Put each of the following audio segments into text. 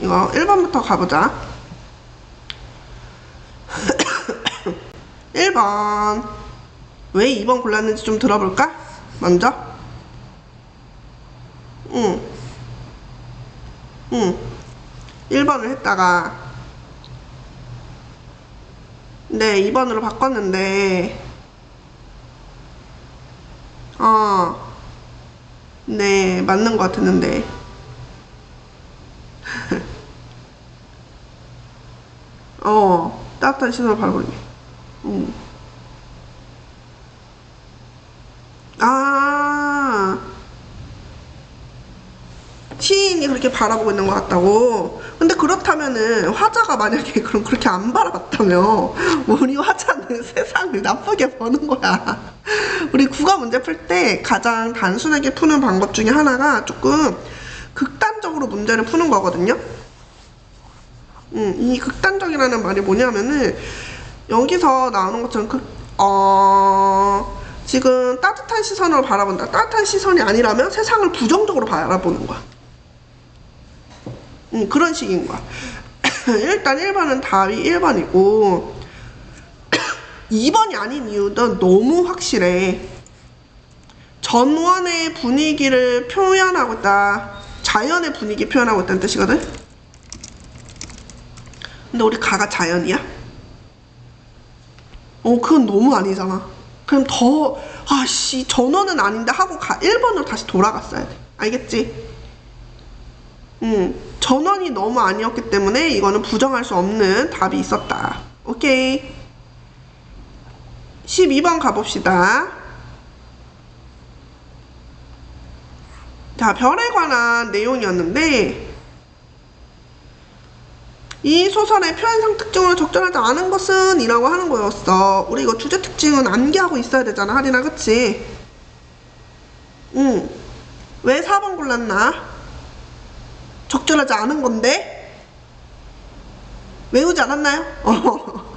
이거 1번부터 가보자. 1번. 왜 2번 골랐는지 좀 들어볼까? 먼저. 응. 응. 1번을 했다가, 네, 2번으로 바꿨는데, 어, 네, 맞는 것 같았는데. 어, 따뜻한 시선을 바라보니. 음. 아, 시인이 그렇게 바라보고 있는 것 같다고? 근데 그렇다면은 화자가 만약에 그럼 그렇게 안 바라봤다며 우리 화자는 세상을 나쁘게 보는 거야. 우리 국어 문제 풀 때 가장 단순하게 푸는 방법 중에 하나가 조금 극단적으로 문제를 푸는 거거든요. 음, 이 극단적이라는 말이 뭐냐면은 여기서 나오는 것처럼 극, 어, 지금 따뜻한 시선으로 바라본다. 따뜻한 시선이 아니라면 세상을 부정적으로 바라보는 거야. 음, 그런 식인 거야. 일단 1번은 답이 1번이고 2번이 아닌 이유는 너무 확실해. 전원의 분위기를 표현하고 있다. 자연의 분위기 표현하고 있다는 뜻이거든. 근데 우리 가가 자연이야? 어, 그건 너무 아니잖아. 그럼 더, 아씨, 전원은 아닌데 하고 가, 1번으로 다시 돌아갔어야 돼. 알겠지? 음, 전원이 너무 아니었기 때문에 이거는 부정할 수 없는 답이 있었다. 오케이. 12번 가봅시다. 자, 별에 관한 내용이었는데, 이 소설의 표현상 특징으로 적절하지 않은 것은 이라고 하는 거였어. 우리 이거 주제 특징은 암기하고 있어야 되잖아, 하리나, 그치? 응. 왜 4번 골랐나? 적절하지 않은 건데? 외우지 않았나요? 어.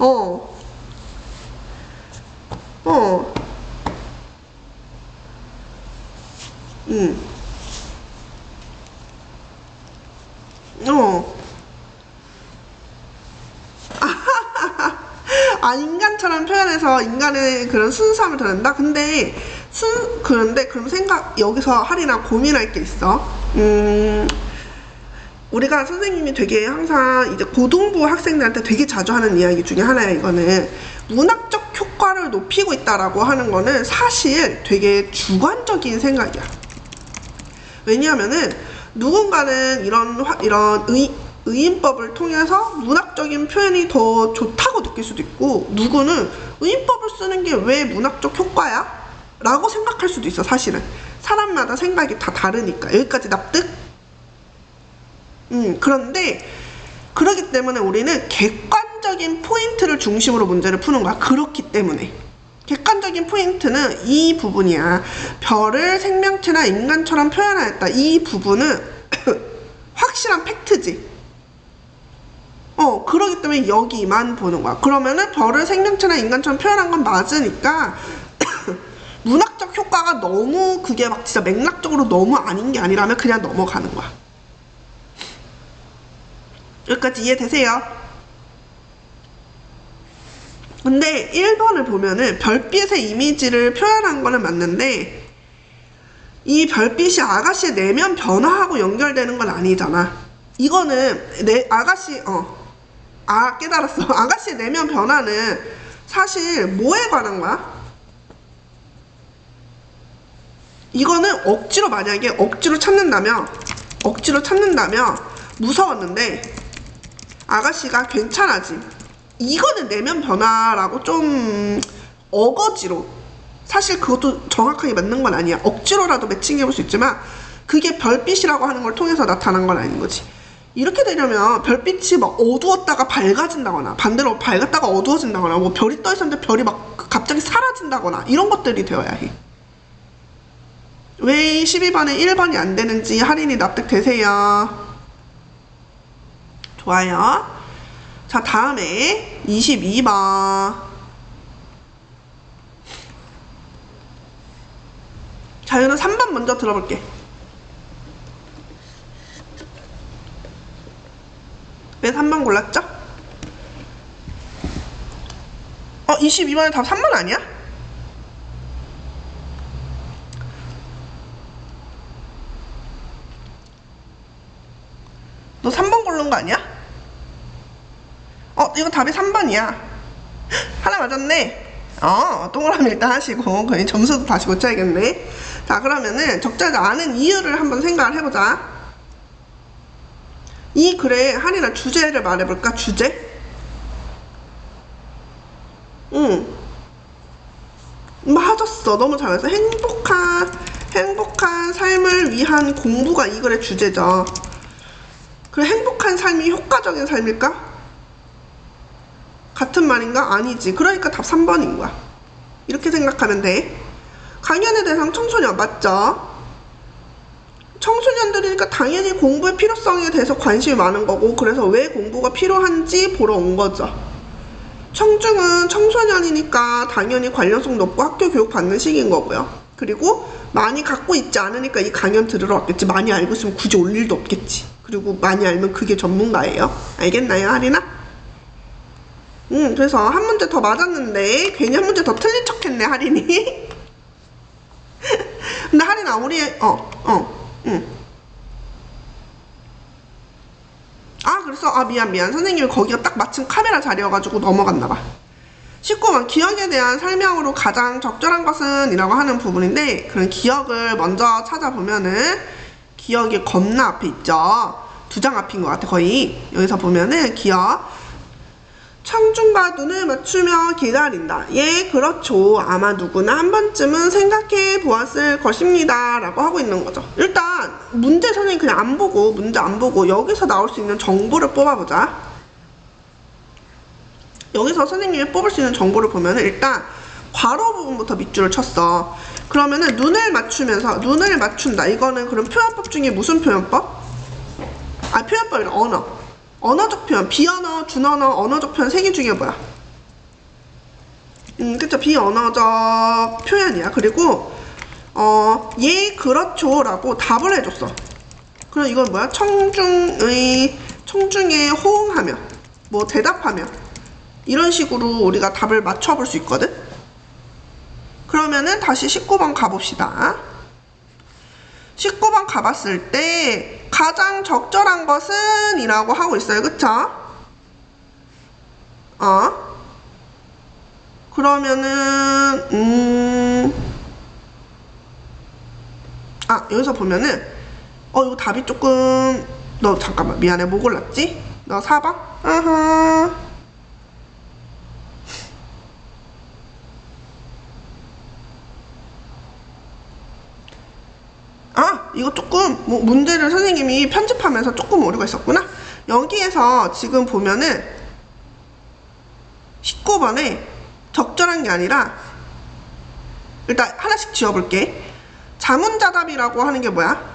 어. 어. 응. 어. 아, 인간처럼 표현해서 인간의 그런 순수함을 드러낸다? 근데, 순, 그런데, 그럼 생각, 여기서 할이랑 고민할 게 있어. 음, 우리가 선생님이 되게 항상 이제 고등부 학생들한테 되게 자주 하는 이야기 중에 하나야, 이거는. 문학적 효과를 높이고 있다라고 하는 거는 사실 되게 주관적인 생각이야. 왜냐하면은 누군가는 이런 화- 이런 의, 의인법을 통해서 문학적인 표현이 더 좋다고 느낄 수도 있고 누구는 의인법을 쓰는 게 왜 문학적 효과야? 라고 생각할 수도 있어 사실은 사람마다 생각이 다 다르니까 여기까지 납득? 음 그런데 그렇기 때문에 우리는 객관적인 포인트를 중심으로 문제를 푸는 거야 그렇기 때문에 객관적인 포인트는 이 부분이야. 별을 생명체나 인간처럼 표현하였다. 이 부분은 확실한 팩트지. 어, 그러기 때문에 여기만 보는 거야. 그러면은 별을 생명체나 인간처럼 표현한 건 맞으니까 문학적 효과가 너무 그게 막 진짜 맥락적으로 너무 아닌 게 아니라면 그냥 넘어가는 거야. 여기까지 이해되세요? 근데 1번을 보면은 별빛의 이미지를 표현한 거는 맞는데 이 별빛이 아가씨의 내면 변화하고 연결되는 건 아니잖아. 이거는 내 아가씨 어. 아 깨달았어. 아가씨의 내면 변화는 사실 뭐에 관한 거야? 이거는 억지로 만약에 억지로 찾는다면 억지로 찾는다면 무서웠는데 아가씨가 괜찮아지. 이거는 내면 변화라고 좀 어거지로 사실 그것도 정확하게 맞는 건 아니야 억지로라도 매칭해 볼 수 있지만 그게 별빛이라고 하는 걸 통해서 나타난 건 아닌 거지 이렇게 되려면 별빛이 막 어두웠다가 밝아진다거나 반대로 밝았다가 어두워진다거나 뭐 별이 떠 있었는데 별이 막 갑자기 사라진다거나 이런 것들이 되어야 해 왜 12번에 1번이 안 되는지 할인이 납득되세요? 좋아요. 자, 다음에 22번. 자, 이거는 3번 먼저 들어볼게. 왜 3번 골랐죠? 어, 22번에 답 3번 아니야? 어, 이거 답이 3번이야. 하나 맞았네. 어, 동그라미 일단 하시고, 그냥 점수도 다시 고쳐야겠네. 자, 그러면은 적자가 아는 이유를 한번 생각을 해보자. 이 글에 한이나 주제를 말해볼까? 주제? 응. 맞았어. 너무 잘했어. 행복한, 행복한 삶을 위한 공부가 이 글의 주제죠. 그 행복한 삶이 효과적인 삶일까? 같은 말인가? 아니지. 그러니까 답 3번인 거야. 이렇게 생각하면 돼. 강연의 대상 청소년 맞죠? 청소년들이니까 당연히 공부의 필요성에 대해서 관심이 많은 거고 그래서 왜 공부가 필요한지 보러 온 거죠. 청중은 청소년이니까 당연히 관련성 높고 학교 교육 받는 시기인 거고요. 그리고 많이 갖고 있지 않으니까 이 강연 들으러 왔겠지. 많이 알고 있으면 굳이 올 일도 없겠지. 그리고 많이 알면 그게 전문가예요. 알겠나요, 하리나? 응, 그래서 한 문제 더 맞았는데 괜히 한 문제 더 틀린 척 했네, 하린이. 근데 하린아, 우리 어, 어, 응. 아, 그래서 아 미안 미안 선생님이 거기가 딱 마침 카메라 자리여가지고 넘어갔나 봐. 19번 기억에 대한 설명으로 가장 적절한 것은 이라고 하는 부분인데 그런 기억을 먼저 찾아보면은 기억이 겁나 앞에 있죠. 두 장 앞인 것 같아 거의 여기서 보면은 기억 청중과 눈을 맞추며 기다린다. 예, 그렇죠. 아마 누구나 한 번쯤은 생각해 보았을 것입니다. 라고 하고 있는 거죠. 일단, 문제 선생님 그냥 안 보고, 문제 안 보고, 여기서 나올 수 있는 정보를 뽑아보자. 여기서 선생님이 뽑을 수 있는 정보를 보면 일단, 괄호 부분부터 밑줄을 쳤어. 그러면은 눈을 맞추면서, 눈을 맞춘다. 이거는 그럼 표현법 중에 무슨 표현법? 아, 표현법이라 언어. 언어적 표현, 비언어, 준언어, 언어적 표현 세 개 중에 뭐야? 음, 그쵸. 비언어적 표현이야. 그리고, 어, 예, 그렇죠. 라고 답을 해줬어. 그럼 이건 뭐야? 청중의, 청중에 호응하며, 뭐, 대답하며. 이런 식으로 우리가 답을 맞춰볼 수 있거든? 그러면은 다시 19번 가봅시다. 19번 가봤을 때 가장 적절한 것은 이라고 하고 있어요. 그쵸? 어? 그러면은 음... 아 여기서 보면은 어 이거 답이 조금 너 잠깐만 미안해 뭐 골랐지? 너 4번? 아하 아 이거 조금 뭐 문제를 선생님이 편집하면서 조금 오류가 있었구나 여기에서 지금 보면은 19번에 적절한 게 아니라 일단 하나씩 지워볼게 자문자답이라고 하는 게 뭐야?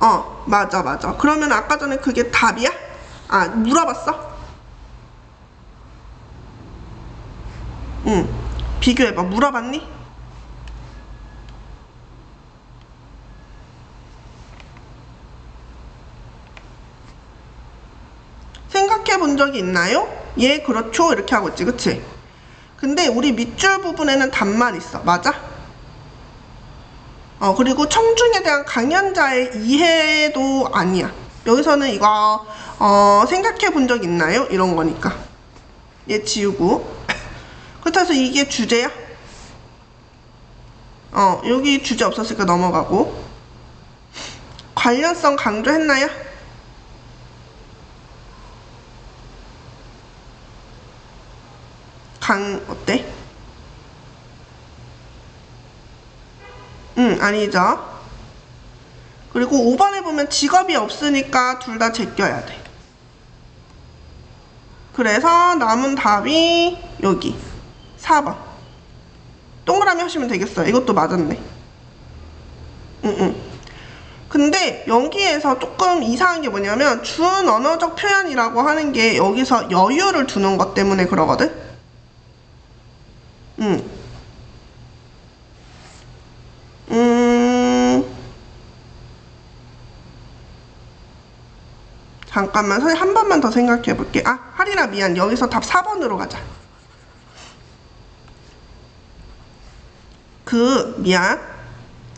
어 맞아 맞아 그러면 아까 전에 그게 답이야? 아 물어봤어? 응 비교해봐 물어봤니? 생각해 본 적이 있나요? 예, 그렇죠. 이렇게 하고 있지, 그치? 근데 우리 밑줄 부분에는 답만 있어. 맞아? 어, 그리고 청중에 대한 강연자의 이해도 아니야. 여기서는 이거, 어, 생각해 본 적 있나요? 이런 거니까. 얘 지우고. 그렇다고 이게 주제야? 어, 여기 주제 없었으니까 넘어가고. 관련성 강조했나요? 강 어때? 응 아니죠. 그리고 5번에 보면 직업이 없으니까 둘 다 제껴야 돼. 그래서 남은 답이 여기. 4번. 동그라미 하시면 되겠어요. 이것도 맞았네. 응응. 근데 여기에서 조금 이상한 게 뭐냐면 준 언어적 표현이라고 하는 게 여기서 여유를 두는 것 때문에 그러거든 잠깐만 한 번만 더 생각해 볼게. 아 하리나 미안. 여기서 답 4번으로 가자. 그 미안.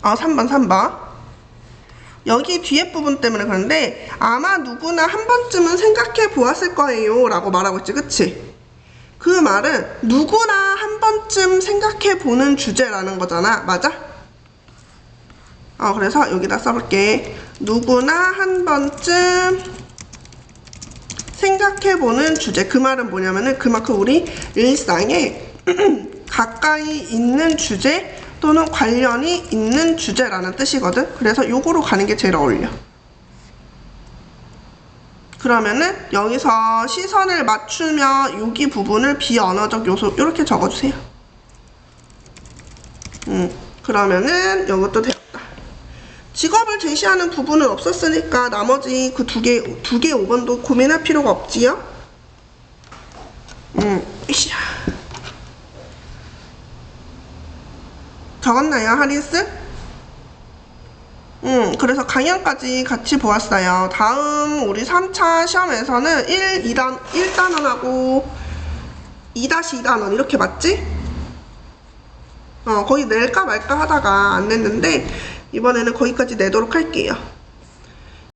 어 3번 3번. 여기 뒤에 부분 때문에 그런데 아마 누구나 한 번쯤은 생각해 보았을 거예요 라고 말하고 있지 그치? 그 말은 누구나 한 번쯤 생각해 보는 주제라는 거잖아. 맞아? 어 그래서 여기다 써볼게. 누구나 한 번쯤 생각해 보는 주제 그 말은 뭐냐면은 그만큼 우리 일상에 가까이 있는 주제 또는 관련이 있는 주제라는 뜻이거든. 그래서 요거로 가는 게 제일 어울려. 그러면은 여기서 시선을 맞추며 여기 부분을 비언어적 요소 이렇게 적어주세요. 음, 그러면은 이것도. 직업을 제시하는 부분은 없었으니까 나머지 그 두 개, 두 개 5번도 고민할 필요가 없지요? 음, 으쌰. 적었나요, 하리스? 음, 그래서 강연까지 같이 보았어요. 다음 우리 3차 시험에서는 1, 2단, 1단원하고 2-2단원 이렇게 맞지? 어, 거의 낼까 말까 하다가 안 냈는데 이번에는 거기까지 내도록 할게요.